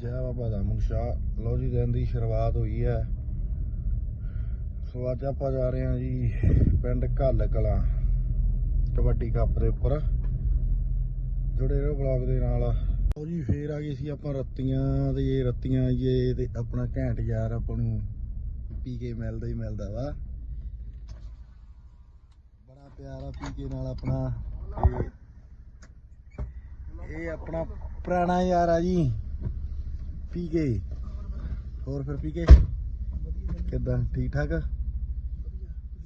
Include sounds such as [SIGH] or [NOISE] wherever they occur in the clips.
ਜੈ ਬਾਬਾ ਦਾ ਸ਼ਾਹ। ਲੋ ਜੀ, ਦਿਨ ਦੀ ਸ਼ੁਰੂਆਤ ਹੋਈ ਹੈ। ਸੋ ਅੱਜ ਆਪਾਂ ਜਾ ਰਹੇ ਹਾਂ ਜੀ ਪਿੰਡ ਘੱਲ ਕਲਾਂ, ਕਬੱਡੀ ਕੱਪ ਦੇ ਉੱਪਰ। ਜੁੜੇ ਰਹੋ ਬਲੌਗ ਦੇ ਨਾਲ। ਲੋ ਜੀ, ਫੇਰ ਆ ਗਏ ਸੀ ਆਪਾਂ ਰੱਤੀਆਂ ਤੇ ਇਹ ਰੱਤੀਆਂ ਆਈਏ ਤੇ ਆਪਣਾ ਘੈਂਟ ਯਾਰ ਆਪਾਂ ਨੂੰ ਪੀ ਕੇ ਮਿਲਦਾ ਹੀ ਮਿਲਦਾ ਵਾ। ਬੜਾ ਪਿਆਰਾ ਪੀ ਕੇ ਨਾਲ ਆਪਣਾ। ਇਹ ਆਪਣਾ ਪੁਰਾਣਾ ਯਾਰ ਆ ਜੀ। ਪੀ ਕੇ ਹੋਰ ਫਿਰ ਪੀ ਕੇ? ਕਿੱਦਾਂ? ਠੀਕ ਠਾਕ?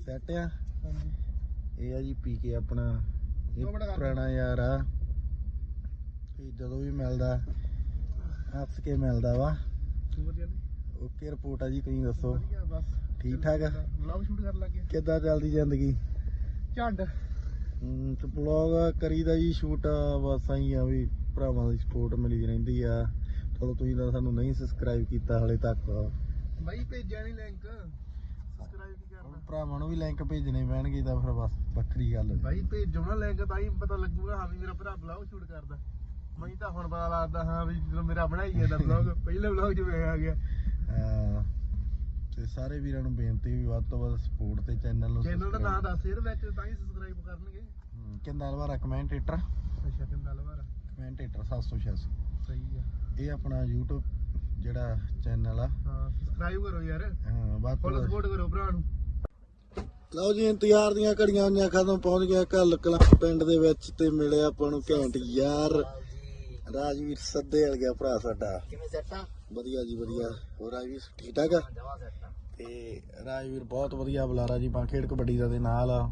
ਸੈਟ ਆ? ਇਹ ਆ ਜੀ ਪੀ ਕੇ ਆਪਣਾ। ਇਹ ਪੁਰਾਣਾ ਯਾਰ ਆ। ਇਹ ਜਦੋਂ ਵੀ ਮਿਲਦਾ ਹੱਸ ਕੇ ਮਿਲਦਾ ਵਾ। ਓਕੇ ਰਿਪੋਰਟ ਆ ਜੀ ਤੁਸੀਂ ਦੱਸੋ। ਠੀਕ ਠਾਕ ਵਲੌਗ ਸ਼ੂਟ ਕਰਨ ਲੱਗੇ ਕਿੱਦਾਂ ਚੱਲਦੀ ਜ਼ਿੰਦਗੀ? ਝੰਡ। ਬਲੌਗ ਕਰੀਦਾ ਜੀ ਸ਼ੂਟ ਬਸ ਆਈ ਆ ਵੀ ਭਰਾਵਾਂ ਦੀ ਸਪੋਰਟ ਮਿਲੀ ਰਹਿੰਦੀ ਆ। ਚਲੋ ਤੁਸੀਂ ਤਾਂ ਸਾਨੂੰ ਨਹੀਂ ਸਬਸਕ੍ਰਾਈਬ ਕੀਤਾ ਹਲੇ ਤੱਕ। ਬਾਈ ਭੇਜਿਆ ਨਹੀਂ ਲਿੰਕ ਸਬਸਕ੍ਰਾਈਬ ਕੀ ਕਰਨਾ? ਭਰਾਵਾਂ ਨੂੰ ਵੀ ਲਿੰਕ ਭੇਜਣੇ ਪੈਣਗੇ ਤਾਂ ਫਿਰ ਬਸ ਵੱਖਰੀ ਗੱਲ ਬਾਈ ਭੇਜੋ ਨਾ ਲਿੰਕ ਤਾਂ ਹੀ ਪਤਾ ਲੱਗੂਗਾ ਹਾਂ ਵੀ ਮੇਰਾ ਭਰਾ ਵਲੌਗ ਸ਼ੂਟ ਕਰਦਾ। ਮੈਂ ਤਾਂ ਹੁਣ ਪਤਾ ਲੱਗਦਾ ਹਾਂ ਵੀ ਜਦੋਂ ਮੇਰਾ ਬਣਾਈ ਜਾਂਦਾ ਵਲੌਗ [LAUGHS] ਪਹਿਲੇ ਵਲੌਗ 'ਚ ਆ ਗਿਆ। ਤੇ ਸਾਰੇ ਵੀਰਾਂ ਨੂੰ ਬੇਨਤੀ ਵੀ ਵੱਧ ਤੋਂ ਵੱਧ ਸਪੋਰਟ ਤੇ ਚੈਨਲ ਨੂੰ ਚੈਨਲ ਦਾ ਨਾਮ ਦੱਸ ਯਾਰ ਵਿੱਚ ਤਾਂ ਹੀ ਸਬਸਕ੍ਰਾਈਬ ਕਰਨਗੇ। ਕਿੰਦਾ ਵਾਰਾ ਕਮੈਂਟੇਟਰ? ਅੱਛਾ ਕਿੰਦਾ ਲਵਾਰਾ ਕਮੈਂਟੇਟਰ 786 ਸਹੀ ਆ। ਇਹ ਆਪਣਾ YouTube ਜਿਹੜਾ ਚੈਨਲ ਆ। ਹਾਂ ਸਬਸਕ੍ਰਾਈਬ ਕਰੋ ਯਾਰ। ਹਾਂ, ਵੱਧ ਤੋਂ ਫੁੱਲ ਸਪੋਰਟ ਕਰੋ ਭਰਾ ਨੂੰ। ਲਓ ਜੀ ਇੰਤਜ਼ਾਰ ਦੀਆਂ ਘੜੀਆਂ ਹੋਈਆਂ ਖਤਮ ਪਹੁੰਚ ਗਿਆ ਘੱਲ ਕਲਾਂ ਪਿੰਡ ਦੇ ਵਿੱਚ ਤੇ ਮਿਲਿਆ ਆਪਾਂ ਨੂੰ ਘੈਂਟ ਯਾਰ। ਰਾਜਵੀਰ ਸੱਦੇ ਵਾਲ ਗਿਆ ਭਰਾ ਸਾਡਾ। ਕਿਵੇਂ ਸੈੱਟ ਵਧੀਆ ਜੀ ਵਧੀਆ। ਹੋਰ ਰਾਜਵੀਰ ਠੀਕ ਠਾਕ ਆ? ਤੇ ਰਾਜਵੀਰ ਬਹੁਤ ਵਧੀਆ ਬੁਲਾਰਾ ਜੀ ਬਾਂਖੇੜ ਕਬੱਡੀ ਦਾ ਦੇ ਨਾਲ ਆ।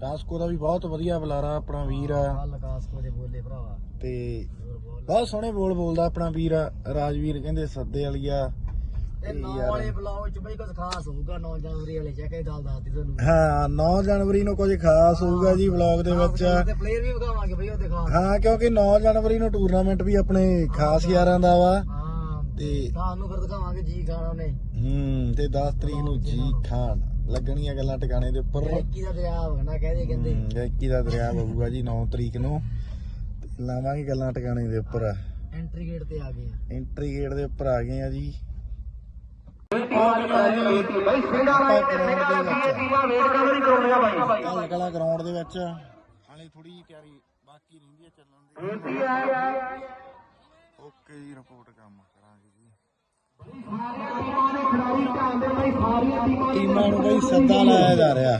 ਕਾਸਕੋ ਦਾ ਵੀ ਬਹੁਤ ਵਧੀਆ ਬੁਲਾਰਾ ਆਪਣਾ ਵੀਰ ਆ। ਕੱਲ ਕਾਸਕੋ ਦੇ ਬੋਲੇ ਭਰਾਵਾ। ਤੇ ਹੋਰ ਬੋਲ। ਬਹੁਤ ਸੋਹਣੇ ਬੋਲ ਬੋਲਦਾ ਆਪਣਾ ਵੀਰ ਆ। ਰਾਜਵੀਰ ਕਹਿੰਦੇ ਸੱਦੇ ਵਾਲੀਆ ਇਹ ਨੌ ਵਾਲੇ ਬਲੌਗ ਚ ਬਈ ਕੁਝ ਖਾਸ ਹੋਊਗਾ 9 ਜਨਵਰੀ ਵਾਲੇ ਚ ਇਹ ਗੱਲ ਦੱਸਦੀ ਤੁਹਾਨੂੰ। ਹਾਂ 9 ਜਨਵਰੀ ਨੂੰ ਕੁਝ ਖਾਸ ਹੋਊਗਾ ਜੀ ਵਲੌਗ ਦੇ ਵਿੱਚ। ਤੇ ਪਲੇਅਰ ਵੀ ਵਿਖਾਵਾਂਗੇ ਬਈ ਉਹ ਦਿਖਾ ਹਾਂ ਕਿਉਂਕਿ 9 ਜਨਵਰੀ ਨੂੰ ਟੂਰਨਾਮੈਂਟ ਵੀ ਆਪਣੇ ਖਾਸ ਯਾਰਾਂ ਦਾ ਵਾ। ਹਾਂ ਤੇ ਤੁਹਾਨੂੰ ਫਿਰ ਦਿਖਾਵਾਂਗੇ ਜੀ ਖਾਣਾ ਉਹਨੇ। ਹੂੰ ਤੇ 10 ਤਰੀਕ ਨੂੰ ਜੀ ਖਾਨ। ਲੱਗਣੀਆਂ ਗੱਲਾਂ ਟਿਕਾਣੇ ਦੇ ਉੱਪਰ। ਕੀ ਦਾ ਦਰਿਆ ਵਗਣਾ ਕਹਦੇ ਕਹਿੰਦੇ। ਹੂੰ, ਗਾਇਕੀ ਦਾ ਦਰਿਆ ਬਹੂਗਾ ਜੀ 9 ਤਰੀਕ ਨੂੰ। ਤੇ ਲਾਵਾਂਗੇ ਗੱਲਾਂ ਟਿਕਾਣੇ ਦੇ ਉੱਪਰ। ਐਂਟਰੀ ਗੇਟ ਤੇ ਆ ਗਏ ਆ। ਐਂਟਰੀ ਗੇਟ ਦੇ ਉੱਪਰ ਆ ਗਏ ਆ ਜੀ। ਕੱਲ ਕਲਾ ਗਰਾਊਂਡ ਦੇ ਵਿੱਚ। ਹਾਲੇ ਥੋੜੀ ਜਿਹੀ ਤਿਆਰੀ ਬਾਕੀ ਰਹਿੰਦੀ ਹੈ ਚੱਲਣ ਦੀ। ਓਕੇ ਜੀ ਰਿਪੋਰਟ ਕੰਮ ਕਰਾਂਗੇ ਜੀ। ਟੀਮਾਂ ਨੂੰ ਬਈ ਸੱਦਾ ਲਾਇਆ ਜਾ ਰਿਹਾ।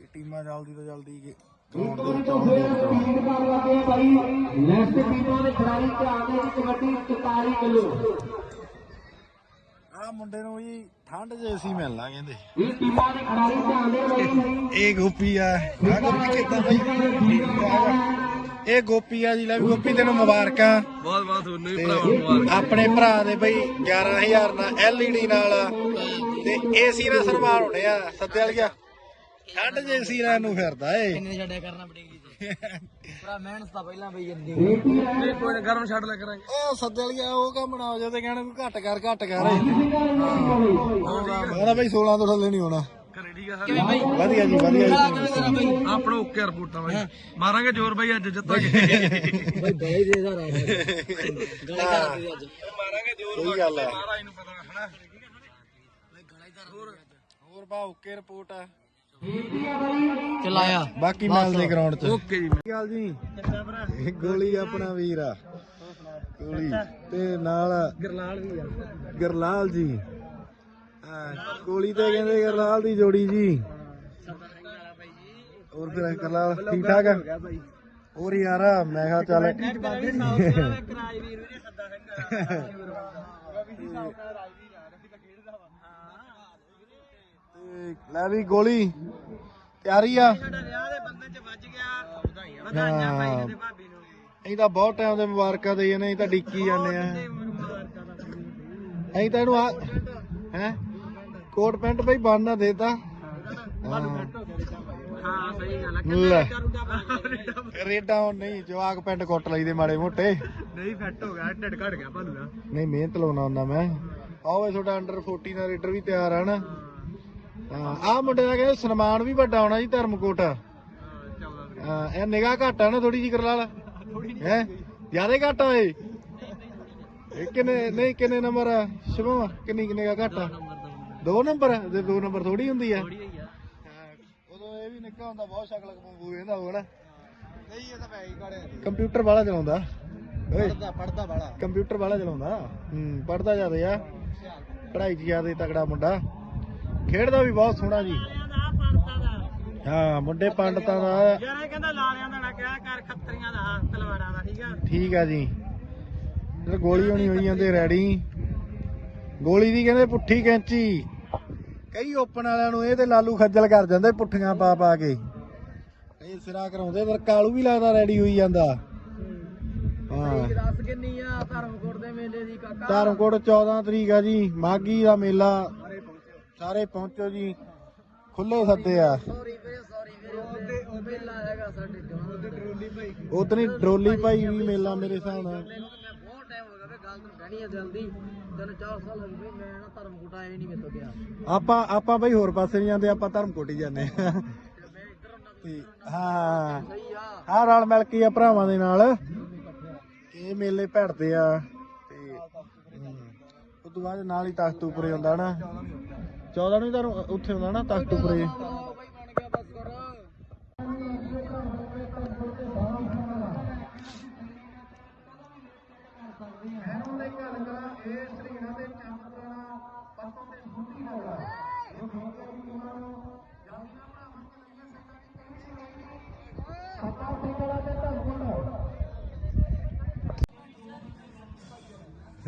ਇਹ ਟੀਮਾਂ ਜਲਦੀ ਤੋਂ ਜਲਦੀ ਗਰਾਊਂਡ ਦੇ ਵਿੱਚ ਆ ਮੁੰਡੇ ਨੂੰ ਜੀ ਠੰਡ ਜੇ ਅਸੀਂ ਮਿਲਣਾ ਕਹਿੰਦੇ। ਇਹ ਟੀਮਾਂ ਦੇ ਖਿਡਾਰੀ ਧਿਆਨ ਦੇ ਇਹ ਗੋਪੀ ਆ। ਆ ਗੋਪੀ ਕਿੱਦਾਂ ਬਈ? ਇਹ ਗੋਪੀ ਆ ਜੀ ਲੈ ਵੀ ਗੋਪੀ ਤੈਨੂੰ ਮੁਬਾਰਕਾਂ। ਬਹੁਤ ਬਹੁਤ ਤੁਹਾਨੂੰ ਤੇ ਆਪਣੇ ਭਰਾ ਦੇ ਬਈ 11000 ਨਾਲ LED ਨਾਲ ਤੇ ਏਸੀ ਨਾਲ ਸਨਮਾਨ ਹੋਣੇ ਆ ਸੱਦੇ ਵਾਲ ਗਿਆ ਠੰਡ ਜੇ ਏਸੀ ਨਾਲ ਨੂੰ ਫਿਰਦਾ ਏ। ਕਿੰਨੇ ਛੱਡਿਆ ਕਰਨਾ ਪੜੇਗੀ ਜੀ ਭਰਾ ਮਿਹਨਤ ਤਾਂ ਪਹਿਲਾਂ ਬਈ ਜਾਂਦੀ ਨਹੀਂ ਕੋਈ ਗਰਮ ਛੱਡ ਲਿਆ ਕਰਾਂਗੇ। ਉਹ ਸੱਦੇ ਵਾਲ ਗਿਆ ਉਹ ਕੰਮ ਨਾ ਹੋ ਜਾਏ ਤੇ ਕਹਿਣਾ ਕੋਈ ਘੱਟ ਕਰ ਘੱਟ ਕਰ ਉਹਦਾ ਬਈ 16 ਤੋਂ ਥੱਲੇ ਨਹੀਂ ਹੋਣਾ। ਠੀਕ ਆ ਸਾਰੇ? ਵਧੀਆ ਜੀ ਵਧੀਆ ਜੀ। ਤੁਸੀਂ ਦੱਸੋ। ਆਪਣਾ ਓਕੇ ਰਿਪੋਰਟਾਂ ਬਾਈ। ਮਾਰਾਂਗੇ ਜ਼ੋਰ ਬਾਈ ਅੱਜ ਜਿੱਤਾਂਗੇ। ਬਾਈ ਬਾਈ ਦੇ ਦਾ ਰਾਜ ਗਲੇ ਕਰ ਦੇ ਅੱਜ। ਮਾਰਾਂਗੇ ਜ਼ੋਰ ਸਹੀ ਗੱਲ ਆ। ਮਹਾਰਾਜ ਨੂੰ ਪਤਾ ਹਨਾ ਹੋਰ ਬਾ ਓਕੇ ਰਿਪੋਰਟ ਆ। ਚਲਾਇਆ। ਬਾਕੀ ਮਿਲਦੇ ਗਰਾਊਂਡ 'ਚ। ਓਕੇ ਜੀ। ਕੀ ਗੱਲ ਜੀ? ਇਹ ਗੋਲੀ ਆਪਣਾ ਵੀਰ ਆ। ਗੋਲੀ। ਤੇ ਨਾਲ ਗਰਲਾਲ ਵੀ ਆ। ਗਰਲਾਲ ਜੀ। ਗੋਲੀ ਤੇ ਕਹਿੰਦੇ ਗਰਲਾਲ ਦੀ ਜੋੜੀ ਜੀ। ਹੋਰ ਫਿਰ ਗਰਲਾਲ ਠੀਕ ਠਾਕ ਆ? ਹੋਰ ਯਾਰ ਮੈਂ ਕਿਹਾ ਚੱਲ ਲੈ ਵੀ ਗੋਲੀ ਤਿਆਰੀ ਆ? ਦੇ ਅਸੀਂ ਤਾਂ ਬਹੁਤ ਟਾਈਮ ਦੇ ਮੁਬਾਰਕਾਂ ਦੇਈ ਜਾਂਦੇ ਅਸੀਂ ਤਾਂ ਡਿੱਕੀ ਜਾਂਦੇ ਆ। ਅਸੀਂ ਤਾਂ ਇਹਨੂੰ ਆ ਹੈ? ਕੋਟ ਪੈਂਟ ਬਈ ਬੰਨਣਾ ਦੇਤਾ। ਹਾਂ ਸਹੀ ਗੱਲ ਆ ਲੈ। ਨਹੀਂ ਰੇਡਾਂ ਹੁਣ ਨਹੀਂ ਜਵਾਕ ਪੈਂਟ ਕੁੱਟ ਲਈਦੇ ਮਾੜੇ ਮੋਟੇ। ਫਿੱਟ ਹੋ ਗਿਆ ਢਿੱਡ ਘਟ ਗਿਆ ਭਾਲੂ ਦਾ। ਨਹੀਂ ਮਿਹਨਤ ਲਾਉਣਾ ਹੁੰਦਾ ਮੈਂ। ਆਓ ਇਹ ਤੁਹਾਡਾ ਅੰਡਰ 14 ਦਾ ਰੇਡਰ ਵੀ ਤਿਆਰ ਆ ਨਾ। ਹਾਂ ਆਹ ਮੁੰਡੇ ਦਾ ਕਹਿੰਦੇ ਸਨਮਾਨ ਵੀ ਵੱਡਾ ਹੋਣਾ ਜੀ ਧਰਮਕੋਟ। ਹਾਂ ਇਹ ਨਿਗਾਹ ਘੱਟ ਆ ਨਾ ਥੋੜੀ ਜਿਹੀ ਕਰ ਲਾ ਹੈ? ਜ਼ਿਆਦਾ ਘੱਟ ਆ ਏ ਇਹ ਕਿੰਨੇ ਨਹੀਂ ਕਿੰਨੇ ਨੰਬਰ ਆ? ਸ਼ੁਭਮ ਕਿੰਨੀ ਕਿੰਨੇ ਦਾ ਘੱਟ ਆ? ਦੋ ਨੰਬਰ ਜੇ ਦੋ ਨੰਬਰ ਥੋੜੀ ਹੁੰਦੀ ਆ। ਉਦੋਂ ਇਹ ਵੀ ਨਿੱਕਾ ਹੁੰਦਾ ਬਹੁਤ ਸ਼ਕਲ ਕਮੰਗੂ ਇਹਦਾ ਹੋਣਾ ਨਹੀਂ ਇਹ ਤਾਂ ਮੈਂ ਹੀ ਕਾੜਿਆ ਕੰਪਿਊਟਰ ਵਾਲਾ ਚਲਾਉਂਦਾ। ਓਏ। ਪੜਦਾ ਪੜਦਾ ਵਾਲਾ। ਕੰਪਿਊਟਰ ਵਾਲਾ ਚਲਾਉਂਦਾ। ਹੂੰ ਪੜਦਾ ਜ਼ਿਆਦਾ ਆ। ਪੜ੍ਹਾਈ 'ਚ ਜ਼ਿਆਦਾ ਤਗੜਾ ਮੁੰਡਾ। ਖੇਡਦਾ ਵੀ ਬਹੁਤ ਸੋਹਣਾ ਜੀ। ਹਾਂ ਮੁੰਡੇ ਪੰਡਤਾਂ ਦਾ। ਯਾਰ ਇਹ ਕਹਿੰਦਾ ਲਾਲਿਆਂ ਦਾ ਨਾ ਕਿਹਾ ਕਰ ਖੱਤਰੀਆਂ ਦਾ ਤਲਵਾਰਾਂ ਦਾ ਠੀਕ ਆ? ਠੀਕ ਆ ਜੀ। ਤੇ ਗੋਲੀ ਹੋਣੀ ਹੋਈ ਜਾਂਦੇ ਰੈਡੀ। ਗੋਲੀ ਦੀ ਕਹਿੰਦੇ ਪੁੱਠੀ ਕੈਂਚੀ। ਕਈ ਓਪਨ ਵਾਲਿਆਂ ਨੂੰ ਇਹ ਤੇ ਲਾਲੂ ਖੱਜਲ ਕਰ ਜਾਂਦੇ ਪੁੱਠੀਆਂ ਪਾ ਪਾ ਕੇ। ਇਹ ਸਿਰਾ ਕਰਾਉਂਦੇ ਪਰ ਕਾਲੂ ਵੀ ਲੱਗਦਾ ਰੈਡੀ ਹੋਈ ਜਾਂਦਾ। ਹਾਂ। ਦੱਸ ਕਿੰਨੀ ਆ? ਧਰਮਕੋਟ ਦੇ ਮੇਲੇ ਦੀ ਕਾਕਾ। ਧਰਮਕੋਟ 14 ਤਰੀਕ ਆ ਜੀ ਮਾਗੀ ਦਾ ਮੇਲਾ। ਸਾਰੇ ਪਹੁੰਚੋ। ਜੀ। ਖੁੱਲੇ ਸੱਦੇ ਆ। ਸੌਰੀ ਵੀਰੇ ਸੌਰੀ ਵੀਰੇ ਉਹਦੇ ਮੇਲਾ ਹੈਗਾ ਸਾਡੇ ਜਵਾਨ ਦੇ ਟਰੋਲੀ ਭਾਈ। ਉਤਨੀ ਭਾਈ ਵੀ ਮੇਲਾ ਮੇਰੇ ਹਿਸਾਬ ਨਾਲ ਮੈਂ ਬਹੁਤ ਟਾਈਮ ਹੋ ਗਿਆ ਵੇ ਗੱਲ ਤੈਨੂੰ ਕਹਿਣੀ ਆ ਜਲਦੀ। ਤਿੰਨ ਚਾਰ ਸਾਲ ਹੋ ਗਏ ਮੈਂ ਨਾ ਧਰਮਕੋਟ ਆਇਆ ਹੀ ਨਹੀਂ ਮੇਰੇ ਤੋਂ ਗਿਆ। ਆਪਾਂ ਆਪਾਂ ਬਈ ਹੋਰ ਪਾਸੇ ਨਹੀਂ ਜਾਂਦੇ ਆਪਾਂ ਧਰਮਕੋਟ ਹੀ ਜਾਂਦੇ ਆ ਮੈਂ ਇੱਧਰ ਹੁੰਦਾ ਤੇ ਹਾਂ। ਸਹੀ ਆ। ਹਾਂ ਰਲ ਮਿਲ ਕੇ ਆ ਭਰਾਵਾਂ ਦੇ ਨਾਲ। ਇਹ ਮੇਲੇ ਭੜਦੇ ਆ ਤੇ ਉਸ ਤੋਂ ਬਾਅਦ ਨਾਲ ਹੀ ਤਖਤ ਉੱਪਰੇ ਹੁੰਦਾ ਨਾ। 14 ਨੂੰ ਹੀ ਤਾਂ ਉੱਥੇ ਹੁੰਦਾ ਨਾ ਤਖਤ ਉੱਪਰੇ ਉਹ ਬਈ ਬਣ ਗਿਆ ਬਸ ਕਰੋ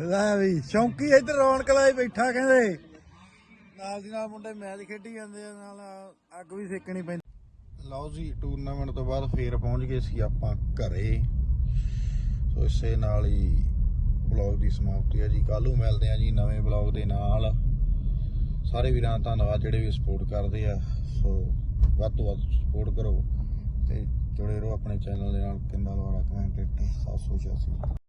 ਲੈ ਵੀ ਸ਼ੌਂਕੀ ਇੱਧਰ ਰੌਣਕ ਲਾਈ ਬੈਠਾ ਕਹਿੰਦੇ। ਨਾਲ ਦੀ ਨਾਲ ਮੁੰਡੇ ਮੈਚ ਖੇਡੀ ਜਾਂਦੇ ਆ, ਨਾਲ ਅੱਗ ਵੀ ਸੇਕਣੀ ਪੈਂਦੀ। ਲਓ ਜੀ ਟੂਰਨਾਮੈਂਟ ਤੋਂ ਬਾਅਦ ਫੇਰ ਪਹੁੰਚ ਗਏ ਸੀ ਆਪਾਂ ਘਰੇ। ਸੋ ਇਸੇ ਨਾਲ ਹੀ ਬਲੌਗ ਦੀ ਸਮਾਪਤੀ ਹੈ ਜੀ। ਕੱਲ ਨੂੰ ਮਿਲਦੇ ਆ ਜੀ ਨਵੇਂ ਬਲੌਗ ਦੇ ਨਾਲ। ਸਾਰੇ ਵੀਰਾਂ ਦਾ ਧੰਨਵਾਦ ਜਿਹੜੇ ਵੀ ਸਪੋਰਟ ਕਰਦੇ ਆ, ਸੋ ਵੱਧ ਤੋਂ ਵੱਧ ਸਪੋਰਟ ਕਰੋ ਤੇ ਜੁੜੇ ਰਹੋ ਆਪਣੇ ਚੈਨਲ ਦੇ ਨਾਲ ਕਿੰਨਾ ਦੁਆਰਾ, ਕਮੈਂਟ ਤੇ 786